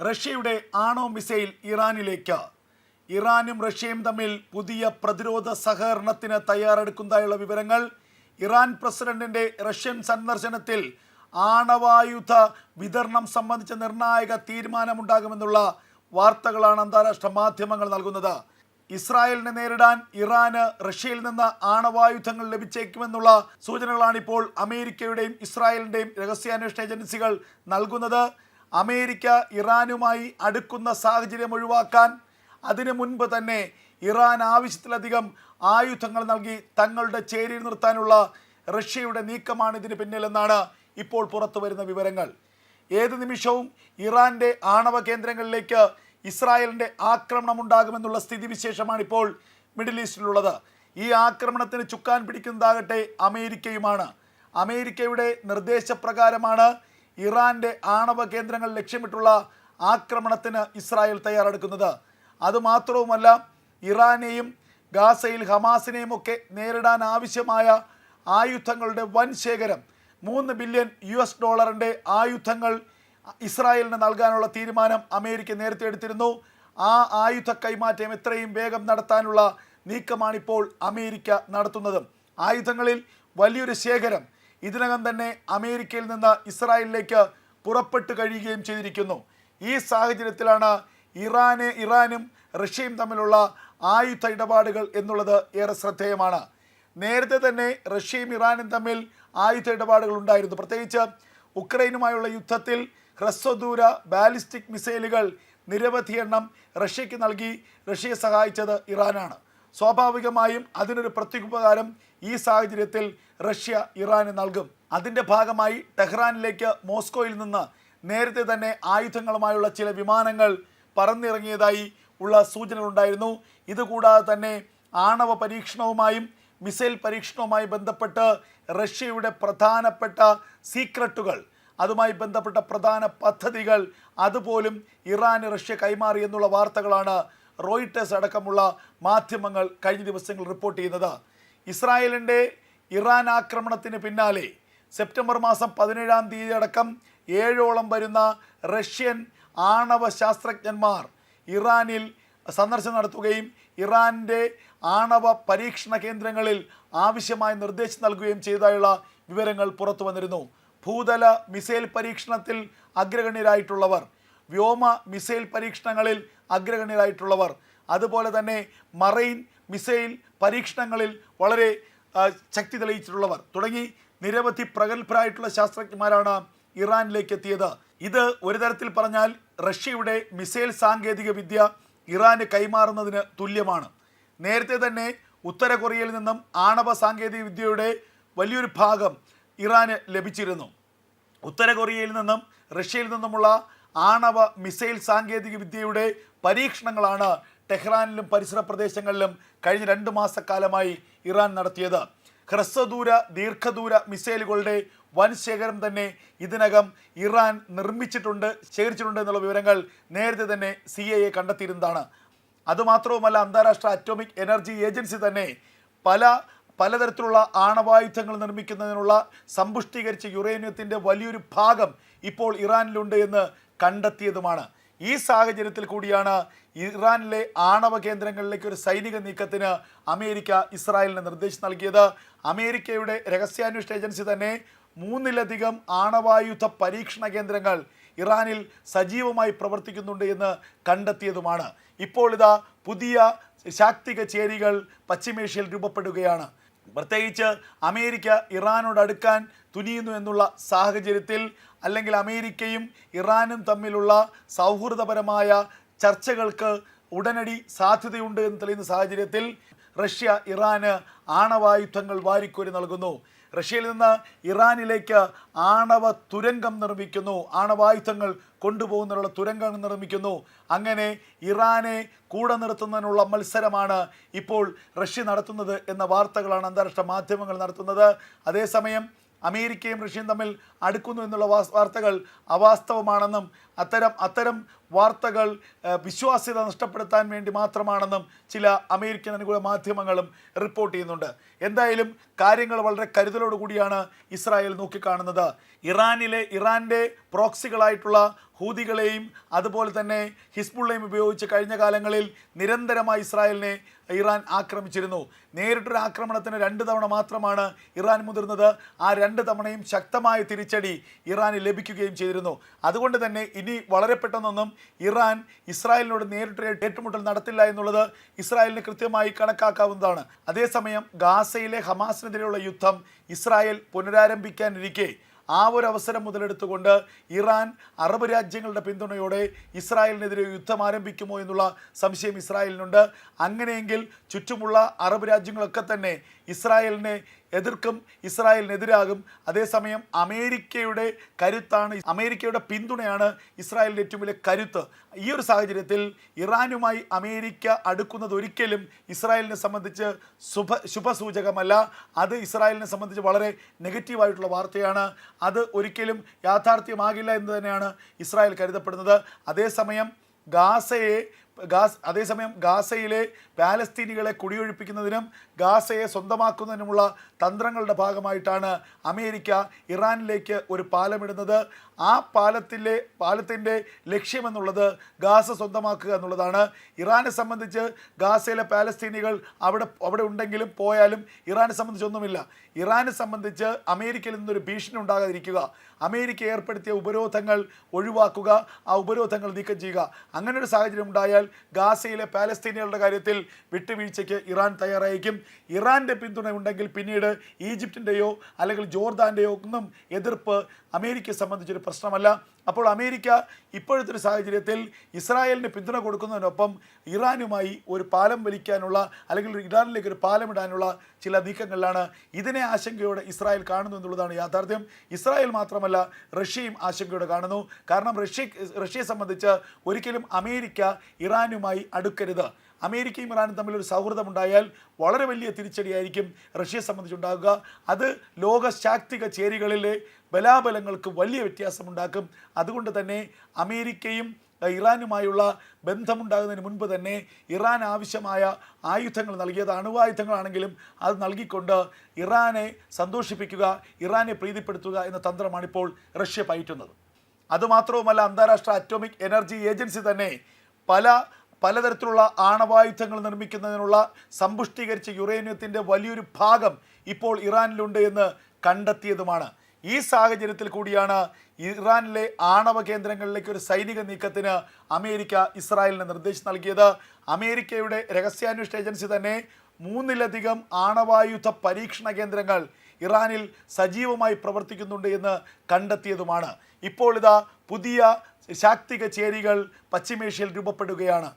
റഷ്യയുടെ ആണോ മിസൈൽ ഇറാനിലേക്ക്? ഇറാനും റഷ്യയും തമ്മിൽ പുതിയ പ്രതിരോധ സഹകരണത്തിന് തയ്യാറെടുക്കുന്നതായുള്ള വിവരങ്ങൾ ഇറാൻ പ്രസിഡന്റിന്റെ റഷ്യൻ സന്ദർശനത്തിൽ ആണവായുധ വിതരണം സംബന്ധിച്ച നിർണായക തീരുമാനമുണ്ടാകുമെന്നുള്ള വാർത്തകളാണ് അന്താരാഷ്ട്ര മാധ്യമങ്ങൾ നൽകുന്നത്. ഇസ്രായേലിനെ നേരിടാൻ ഇറാന് റഷ്യയിൽ നിന്ന് ആണവായുധങ്ങൾ ലഭിച്ചേക്കുമെന്നുള്ള സൂചനകളാണ് ഇപ്പോൾ അമേരിക്കയുടെയും ഇസ്രായേലിന്റെയും രഹസ്യാന്വേഷണ ഏജൻസികൾ നൽകുന്നത്. അമേരിക്ക ഇറാനുമായി അടുക്കുന്ന സാഹചര്യം ഒഴിവാക്കാൻ അതിനു മുൻപ് തന്നെ ഇറാൻ ആവശ്യത്തിലധികം ആയുധങ്ങൾ നൽകി തങ്ങളുടെ ചേരി നിർത്താനുള്ള റഷ്യയുടെ നീക്കമാണ് ഇതിന് പിന്നിലെന്നാണ് ഇപ്പോൾ പുറത്തു വരുന്ന വിവരങ്ങൾ. ഏത് നിമിഷവും ഇറാന്റെ ആണവ കേന്ദ്രങ്ങളിലേക്ക് ഇസ്രായേലിന്റെ ആക്രമണം ഉണ്ടാകുമെന്നുള്ള സ്ഥിതിവിശേഷമാണ് ഇപ്പോൾ മിഡിൽ ഈസ്റ്റിലുള്ളത്. ഈ ആക്രമണത്തിന് ചുക്കാൻ പിടിക്കുന്നതാകട്ടെ അമേരിക്കയുമാണ്. അമേരിക്കയുടെ നിർദ്ദേശപ്രകാരമാണ് ഇറാന്റെ ആണവ കേന്ദ്രങ്ങൾ ലക്ഷ്യമിട്ടുള്ള ആക്രമണത്തിന് ഇസ്രായേൽ തയ്യാറെടുക്കുന്നത്. അതുമാത്രവുമല്ല ഇറാനെയും ഗാസയിൽ ഹമാസിനെയും ഒക്കെ നേരിടാൻ ആവശ്യമായ ആയുധങ്ങളുടെ വൻ ശേഖരം മൂന്ന് ബില്യൺ യു എസ് ഡോളറിന്റെ ആയുധങ്ങൾ ഇസ്രായേലിന് നൽകാനുള്ള തീരുമാനം അമേരിക്ക നേരത്തെ എടുത്തിരുന്നു. ആ ആയുധ കൈമാറ്റം എത്രയും വേഗം നടത്താനുള്ള നീക്കമാണിപ്പോൾ അമേരിക്ക നടത്തുന്നത്. ആയുധങ്ങളിൽ വലിയൊരു ശേഖരം ഇതിനകം തന്നെ അമേരിക്കയിൽ നിന്ന് ഇസ്രായേലിലേക്ക് പുറപ്പെട്ടു കഴിയുകയും ചെയ്തിരിക്കുന്നു. ഈ സാഹചര്യത്തിലാണ് ഇറാന് ഇറാനും റഷ്യയും തമ്മിലുള്ള ആയുധ ഇടപാടുകൾ എന്നുള്ളത് ഏറെ ശ്രദ്ധേയമാണ്. നേരത്തെ തന്നെ റഷ്യയും ഇറാനും തമ്മിൽ ആയുധ ഇടപാടുകൾ ഉണ്ടായിരുന്നു. പ്രത്യേകിച്ച് ഉക്രൈനുമായുള്ള യുദ്ധത്തിൽ ഹ്രസ്വദൂര ബാലിസ്റ്റിക് മിസൈലുകൾ നിരവധി എണ്ണം റഷ്യയ്ക്ക് നൽകി റഷ്യയെ സഹായിച്ചത് ഇറാനാണ്. സ്വാഭാവികമായും അതിനൊരു പ്രത്യുപകാരം ഈ സാഹചര്യത്തിൽ റഷ്യ ഇറാന് നൽകും. അതിന്റെ ഭാഗമായി ടെഹ്റാനിലേക്ക് മോസ്കോയിൽ നിന്ന് നേരത്തെ തന്നെ ആയുധങ്ങളുമായുള്ള ചില വിമാനങ്ങൾ പറന്നിറങ്ങിയതായി ഉള്ള സൂചനകളുണ്ടായിരുന്നു. ഇതുകൂടാതെ തന്നെ ആണവ പരീക്ഷണവുമായും മിസൈൽ പരീക്ഷണവുമായി ബന്ധപ്പെട്ട് റഷ്യയുടെ പ്രധാനപ്പെട്ട സീക്രട്ടുകൾ അതുമായി ബന്ധപ്പെട്ട പ്രധാന പദ്ധതികൾ അതുപോലും ഇറാന് റഷ്യ കൈമാറി എന്നുള്ള വാർത്തകളാണ് റോയിട്ടേഴ്സ് അടക്കമുള്ള മാധ്യമങ്ങൾ കഴിഞ്ഞ ദിവസങ്ങൾ റിപ്പോർട്ട് ചെയ്യുന്നത്. ഇസ്രായേലിന്റെ ഇറാൻ ആക്രമണത്തിന് പിന്നാലെ സെപ്റ്റംബർ മാസം പതിനേഴാം തീയതി അടക്കം ഏഴോളം വരുന്ന റഷ്യൻ ആണവ ശാസ്ത്രജ്ഞന്മാർ ഇറാനിൽ സന്ദർശനം നടത്തുകയും ഇറാന്റെ ആണവ പരീക്ഷണ കേന്ദ്രങ്ങളിൽ ആവശ്യമായ നിർദ്ദേശം നൽകുകയും ചെയ്തതായുള്ള വിവരങ്ങൾ പുറത്തു വന്നിരുന്നു ഭൂതല മിസൈൽ പരീക്ഷണത്തിൽ അഗ്രഗണ്യരായിട്ടുള്ളവർ വ്യോമ മിസൈൽ പരീക്ഷണങ്ങളിൽ അഗ്രഗണ്യരായിട്ടുള്ളവർ. അതുപോലെ തന്നെ മറൈൻ മിസൈൽ പരീക്ഷണങ്ങളിൽ വളരെ ശക്തി തെളിയിച്ചിട്ടുള്ളവർ. തുടങ്ങി നിരവധി പ്രഗത്ഭരായിട്ടുള്ള ശാസ്ത്രജ്ഞന്മാരാണ് ഇറാനിലേക്ക് എത്തിയത് ഇത് ഒരു തരത്തിൽ പറഞ്ഞാൽ റഷ്യയുടെ മിസൈൽ സാങ്കേതിക വിദ്യ ഇറാന് കൈമാറുന്നതിന് തുല്യമാണ്. നേരത്തെ തന്നെ ഉത്തര കൊറിയയിൽ നിന്നും ആണവ സാങ്കേതിക വിദ്യയുടെ വലിയൊരു ഭാഗം ഇറാന് ലഭിച്ചിരുന്നു. ഉത്തര കൊറിയയിൽ നിന്നും റഷ്യയിൽ നിന്നുമുള്ള ആണവ മിസൈൽ സാങ്കേതിക വിദ്യയുടെ പരീക്ഷണങ്ങളാണ് ടെഹ്റാനിലും പരിസര പ്രദേശങ്ങളിലും കഴിഞ്ഞ രണ്ട് മാസക്കാലമായി ഇറാൻ നടത്തിയത്. ഹ്രസ്വദൂര ദീർഘദൂര മിസൈലുകളുടെ വൻ ശേഖരം തന്നെ ഇതിനകം ഇറാൻ നിർമ്മിച്ചിട്ടുണ്ട് ശേഖരിച്ചിട്ടുണ്ട് എന്നുള്ള വിവരങ്ങൾ നേരത്തെ തന്നെ സി എ കണ്ടെത്തിയിരുന്നതാണ്. അതുമാത്രവുമല്ല അന്താരാഷ്ട്ര അറ്റോമിക് എനർജി ഏജൻസി തന്നെ പല പലതരത്തിലുള്ള ആണവായുധങ്ങൾ നിർമ്മിക്കുന്നതിനുള്ള സമ്പുഷ്ടീകരിച്ച യുറേനിയത്തിന്റെ വലിയൊരു ഭാഗം ഇപ്പോൾ ഇറാനിലുണ്ട് എന്ന് കണ്ടെത്തിയതുമാണ്. ഈ സാഹചര്യത്തിൽ കൂടിയാണ് ഇറാനിലെ ആണവ കേന്ദ്രങ്ങളിലേക്ക് ഒരു സൈനിക നീക്കത്തിന് അമേരിക്ക ഇസ്രായേലിന് നിർദ്ദേശം നൽകിയത്. അമേരിക്കയുടെ രഹസ്യാന്വേഷണ ഏജൻസി തന്നെ മൂന്നിലധികം ആണവായുധ പരീക്ഷണ കേന്ദ്രങ്ങൾ ഇറാനിൽ സജീവമായി പ്രവർത്തിക്കുന്നുണ്ട് എന്ന് കണ്ടെത്തിയതുമാണ്. ഇപ്പോൾ ഇതാ പുതിയ ശാക്തിക ചേരികൾ പശ്ചിമേഷ്യയിൽ രൂപപ്പെടുകയാണ്. പ്രത്യേകിച്ച് അമേരിക്ക ഇറാനോട് അടുക്കാൻ തുനിയുന്നു എന്നുള്ള സാഹചര്യത്തിൽ അല്ലെങ്കിൽ അമേരിക്കയും ഇറാനും തമ്മിലുള്ള സൗഹൃദപരമായ ചർച്ചകൾക്ക് ഉടനടി സാധ്യതയുണ്ട് എന്ന് തെളിയുന്ന സാഹചര്യത്തിൽ റഷ്യ ഇറാന് ആണവായുധങ്ങൾ വാരിക്കോരി നൽകുന്നു. റഷ്യയിൽ നിന്ന് ഇറാനിലേക്ക് ആണവ തുരങ്കം നിർമ്മിക്കുന്നു. ആണവായുധങ്ങൾ കൊണ്ടുപോകുന്നതിനുള്ള തുരങ്കം നിർമ്മിക്കുന്നു. അങ്ങനെ ഇറാനെ കൂടെ നിർത്തുന്നതിനുള്ള മത്സരമാണ് ഇപ്പോൾ റഷ്യ നടത്തുന്നത് എന്ന വാർത്തകളാണ് അന്താരാഷ്ട്ര മാധ്യമങ്ങൾ നടത്തുന്നത്. അതേസമയം അമേരിക്കയും റഷ്യയും തമ്മിൽ അടുക്കുന്നു എന്നുള്ള വാർത്തകൾ അവാസ്തവമാണെന്നും അത്തരം അത്തരം വാർത്തകൾ വിശ്വാസ്യത നഷ്ടപ്പെടുത്താൻ വേണ്ടി മാത്രമാണെന്നും ചില അമേരിക്കൻ അനുകൂല മാധ്യമങ്ങളും റിപ്പോർട്ട് ചെയ്യുന്നുണ്ട്. എന്തായാലും കാര്യങ്ങൾ വളരെ കരുതലോടുകൂടിയാണ് ഇസ്രായേൽ നോക്കിക്കാണുന്നത്. ഇറാനിലെ ഇറാന്റെ പ്രോക്സികളായിട്ടുള്ള ഹൂതികളെയും അതുപോലെ തന്നെ ഹിസ്ബുള്ളയും ഉപയോഗിച്ച് കഴിഞ്ഞ കാലങ്ങളിൽ നിരന്തരമായി ഇസ്രായേലിനെ ഇറാൻ ആക്രമിച്ചിരുന്നു. നേരിട്ടൊരു ആക്രമണത്തിന് രണ്ട് തവണ മാത്രമാണ് ഇറാൻ മുതിർന്നത്. ആ രണ്ട് തവണയും ശക്തമായ തിരിച്ചടി ഇറാന് ലഭിക്കുകയും ചെയ്തിരുന്നു. അതുകൊണ്ട് തന്നെ ഇനി വളരെ പെട്ടെന്നൊന്നും ഇറാൻ ഇസ്രായേലിനോട് നേരിട്ട് ഏറ്റുമുട്ടൽ നടത്തില്ല എന്നുള്ളത് ഇസ്രായേലിന് കൃത്യമായി കണക്കാക്കാവുന്നതാണ്. അതേസമയം ഗാസയിലെ ഹമാസിനെതിരെയുള്ള യുദ്ധം ഇസ്രായേൽ പുനരാരംഭിക്കാനിരിക്കെ. ആ ഒരു അവസരം മുതലെടുത്തുകൊണ്ട് ഇറാൻ അറബ് രാജ്യങ്ങളുടെ പിന്തുണയോടെ ഇസ്രായേലിനെതിരെ യുദ്ധം ആരംഭിക്കുമോ എന്നുള്ള സംശയം ഇസ്രായേലിനുണ്ട്. അങ്ങനെയെങ്കിൽ ചുറ്റുമുള്ള അറബ് രാജ്യങ്ങളൊക്കെ തന്നെ ഇസ്രായേലിനെ എതിർക്കും ഇസ്രായേലിനെതിരാകും. അതേസമയം അമേരിക്കയുടെ കരുത്താണ് അമേരിക്കയുടെ പിന്തുണയാണ് ഇസ്രായേലിന്റെ ഏറ്റവും വലിയ കരുത്ത്. ഈ ഒരു സാഹചര്യത്തിൽ ഇറാനുമായി അമേരിക്ക അടുക്കുന്നത് ഒരിക്കലും ഇസ്രായേലിനെ സംബന്ധിച്ച് ശുഭ ശുഭസൂചകമല്ല. അത് ഇസ്രായേലിനെ സംബന്ധിച്ച് വളരെ നെഗറ്റീവായിട്ടുള്ള വാർത്തയാണ്. അത് ഒരിക്കലും യാഥാർത്ഥ്യമാകില്ല എന്ന് തന്നെയാണ് ഇസ്രായേൽ കരുതപ്പെടുന്നത്. അതേസമയം ഗാസയെ ഗാസ് അതേസമയം ഗാസയിലെ പാലസ്തീനികളെ കുടിയൊഴിപ്പിക്കുന്നതിനും ഗാസയെ സ്വന്തമാക്കുന്നതിനുമുള്ള തന്ത്രങ്ങളുടെ ഭാഗമായിട്ടാണ് അമേരിക്ക ഇറാനിലേക്ക് ഒരു പാലമിടുന്നത്. ആ പാലത്തിലെ പാലത്തിന്റെ ലക്ഷ്യമെന്നുള്ളത് ഗാസ സ്വന്തമാക്കുക എന്നുള്ളതാണ്. ഇറാനെ സംബന്ധിച്ച് ഗാസയിലെ പാലസ്തീനികൾ അവിടെ അവിടെ ഉണ്ടെങ്കിലും പോയാലും ഇറാനെ സംബന്ധിച്ചൊന്നുമില്ല ഇറാനെ സംബന്ധിച്ച് അമേരിക്കയിൽ നിന്നൊരു ഭീഷണി ഉണ്ടാകാതിരിക്കുക. അമേരിക്ക ഏർപ്പെടുത്തിയ ഉപരോധങ്ങൾ ഒഴിവാക്കുക ആ ഉപരോധങ്ങൾ നീക്കം ചെയ്യുക. അങ്ങനെ ഒരു സാഹചര്യം ഉണ്ടായാൽ ഗാസയിലെ പാലസ്തീനികളുടെ കാര്യത്തിൽ വിട്ടുവീഴ്ചയ്ക്ക് ഇറാൻ തയ്യാറായിരിക്കും. ഇറാന്റെ പിന്തുണ ഉണ്ടെങ്കിൽ പിന്നീട് ഈജിപ്തിന്റെയോ അല്ലെങ്കിൽ ജോർദാന്റെയോ ഒന്നും എതിർപ്പ് അമേരിക്കയെ സംബന്ധിച്ചൊരു പ്രശ്നമല്ല. അപ്പോൾ അമേരിക്ക ഇപ്പോഴത്തെ ഒരു സാഹചര്യത്തിൽ ഇസ്രായേലിന് പിന്തുണ കൊടുക്കുന്നതിനൊപ്പം ഇറാനുമായി ഒരു പാലം വലിക്കാനുള്ള അല്ലെങ്കിൽ ഇറാനിലേക്ക് ഒരു പാലം ഇടാനുള്ള ചില നീക്കങ്ങളിലാണ് ഇതിനെ ആശങ്കയോടെ ഇസ്രായേൽ കാണുന്നു എന്നുള്ളതാണ് യാഥാർത്ഥ്യം. ഇസ്രായേൽ മാത്രമല്ല റഷ്യയും ആശങ്കയോടെ കാണുന്നു. കാരണം റഷ്യ റഷ്യയെ സംബന്ധിച്ച് ഒരിക്കലും അമേരിക്ക ഇറാനുമായി അടുക്കരുത്. അമേരിക്കയും ഇറാനും തമ്മിൽ ഒരു സൗഹൃദമുണ്ടായാൽ വളരെ വലിയ തിരിച്ചടിയായിരിക്കും റഷ്യയെ സംബന്ധിച്ചുണ്ടാകുക. അത് ലോക ശാക്തിക ചേരികളിലെ ബലാബലങ്ങൾക്ക് വലിയ വ്യത്യാസമുണ്ടാക്കും. അതുകൊണ്ട് തന്നെ അമേരിക്കയും ഇറാനുമായുള്ള ബന്ധമുണ്ടാകുന്നതിന് മുൻപ് തന്നെ ഇറാൻ ആവശ്യമായ ആയുധങ്ങൾ നൽകിയത് അണുവായുധങ്ങളാണെങ്കിലും അത് നൽകിക്കൊണ്ട് ഇറാനെ സന്തോഷിപ്പിക്കുക ഇറാനെ പ്രീതിപ്പെടുത്തുക എന്ന തന്ത്രമാണിപ്പോൾ റഷ്യ പയറ്റുന്നത്. അതുമാത്രവുമല്ല അന്താരാഷ്ട്ര അറ്റോമിക് എനർജി ഏജൻസി തന്നെ പല പലതരത്തിലുള്ള ആണവായുധങ്ങൾ നിർമ്മിക്കുന്നതിനുള്ള സമ്പുഷ്ടീകരിച്ച യുറേനിയത്തിന്റെ വലിയൊരു ഭാഗം ഇപ്പോൾ ഇറാനിലുണ്ട് എന്ന് കണ്ടെത്തിയതുമാണ്. ഈ സാഹചര്യത്തിൽ കൂടിയാണ് ഇറാനിലെ ആണവ കേന്ദ്രങ്ങളിലേക്ക് ഒരു സൈനിക നീക്കത്തിന് അമേരിക്ക ഇസ്രായേലിന് നിർദ്ദേശം നൽകിയത്. അമേരിക്കയുടെ രഹസ്യാന്വേഷണ ഏജൻസി തന്നെ മൂന്നിലധികം ആണവായുധ പരീക്ഷണ കേന്ദ്രങ്ങൾ ഇറാനിൽ സജീവമായി പ്രവർത്തിക്കുന്നുണ്ട് എന്ന് കണ്ടെത്തിയതുമാണ്. ഇപ്പോൾ ഇതാ പുതിയ ശാക്തിക ചേരികൾ പശ്ചിമേഷ്യയിൽ രൂപപ്പെടുകയാണ്.